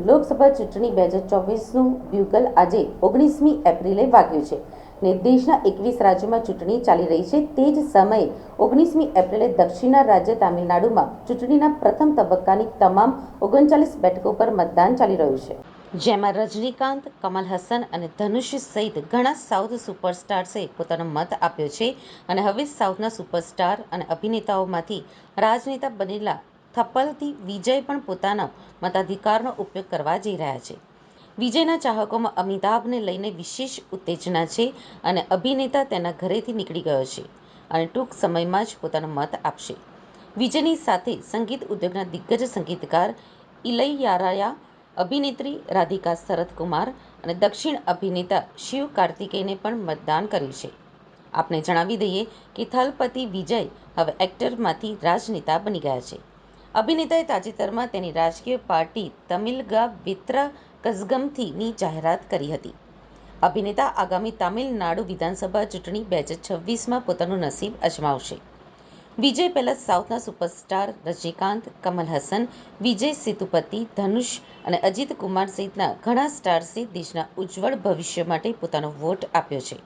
ચૂંટણી બે હજાર ચોવીસનું બ્યુગલ આજે ઓગણીસમી એપ્રિલે વાગ્યું છે ને દેશના એકવીસ રાજ્યોમાં ચૂંટણી ચાલી રહી છે તે જ સમયે ઓગણીસમી એપ્રિલે દક્ષિણના રાજ્ય તામિલનાડુમાં ચૂંટણીના પ્રથમ તબક્કાની તમામ ઓગણચાલીસ બેઠકો પર મતદાન ચાલી રહ્યું છે. જેમાં રજનીકાંત, કમલ હસન અને ધનુષ સહિત ઘણા સાઉથ સુપરસ્ટાર્સે પોતાનો મત આપ્યો છે અને હવે સાઉથના સુપરસ્ટાર અને અભિનેતાઓમાંથી રાજનેતા બનેલા થપ્પલથી વિજય પણ પોતાના મતાધિકારનો ઉપયોગ કરવા જઈ રહ્યા છે. વિજયના ચાહકોમાં અમિતાભને લઈને વિશેષ ઉત્તેજના છે અને અભિનેતા તેના ઘરેથી નીકળી ગયો છે અને ટૂંક સમયમાં જ પોતાનો મત આપશે. વિજયની સાથે સંગીત ઉદ્યોગના દિગ્ગજ સંગીતકાર ઇલૈયારાયા, અભિનેત્રી રાધિકા શરથકુમાર અને દક્ષિણ અભિનેતા શિવ કાર્તિકેયને પણ મતદાન કર્યું છે. આપને જણાવી દઈએ કે થલપતિ વિજય હવે એક્ટરમાંથી રાજનેતા બની ગયા છે. અભિનેતાએ તાજેતરમાં તેની રાજકીય પાર્ટી તમિલગા વિત્રા કઝગમથીની જાહેરાત કરી હતી. અભિનેતા આગામી તામિલનાડુ વિધાનસભા ચૂંટણી બે હજાર છવ્વીસમાં પોતાનું નસીબ અજમાવશે. વિજય પહેલા સાઉથના સુપરસ્ટાર રજનીકાંત, કમલ હસન, વિજય સેતુપતિ, ધનુષ અને અજીત કુમાર સહિતના ઘણા સ્ટાર્સે દેશના ઉજ્જવળ ભવિષ્ય માટે પોતાનો વોટ આપ્યો છે.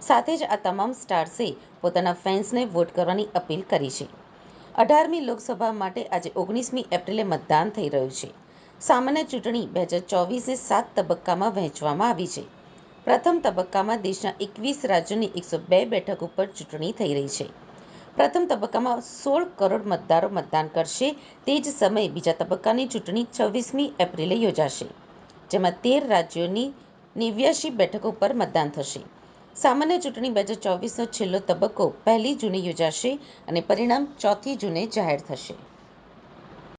સાથે જ આ તમામ સ્ટાર્સે પોતાના ફેન્સને વોટ કરવાની અપીલ કરી છે. અઢારમી લોકસભા માટે આજે ઓગણીસમી એપ્રિલે મતદાન થઈ રહ્યું છે. સામાન્ય ચૂંટણી બે હજાર ચોવીસને સાત તબક્કામાં વહેંચવામાં આવી છે. પ્રથમ તબક્કામાં દેશના એકવીસ રાજ્યોની એકસો બે બેઠક ઉપર ચૂંટણી થઈ રહી છે. પ્રથમ તબક્કામાં સોળ કરોડ મતદારો મતદાન કરશે, તે જ સમયે બીજા તબક્કાની ચૂંટણી છવ્વીસમી એપ્રિલે યોજાશે, જેમાં તેર રાજ્યોની નેવ્યાશી બેઠકો પર મતદાન થશે. સામાન્ય ચૂંટણી બે હજાર ચોવીસનો છેલ્લો તબક્કો પહેલી જૂને યોજાશે અને પરિણામ ચોથી જૂને જાહેર થશે.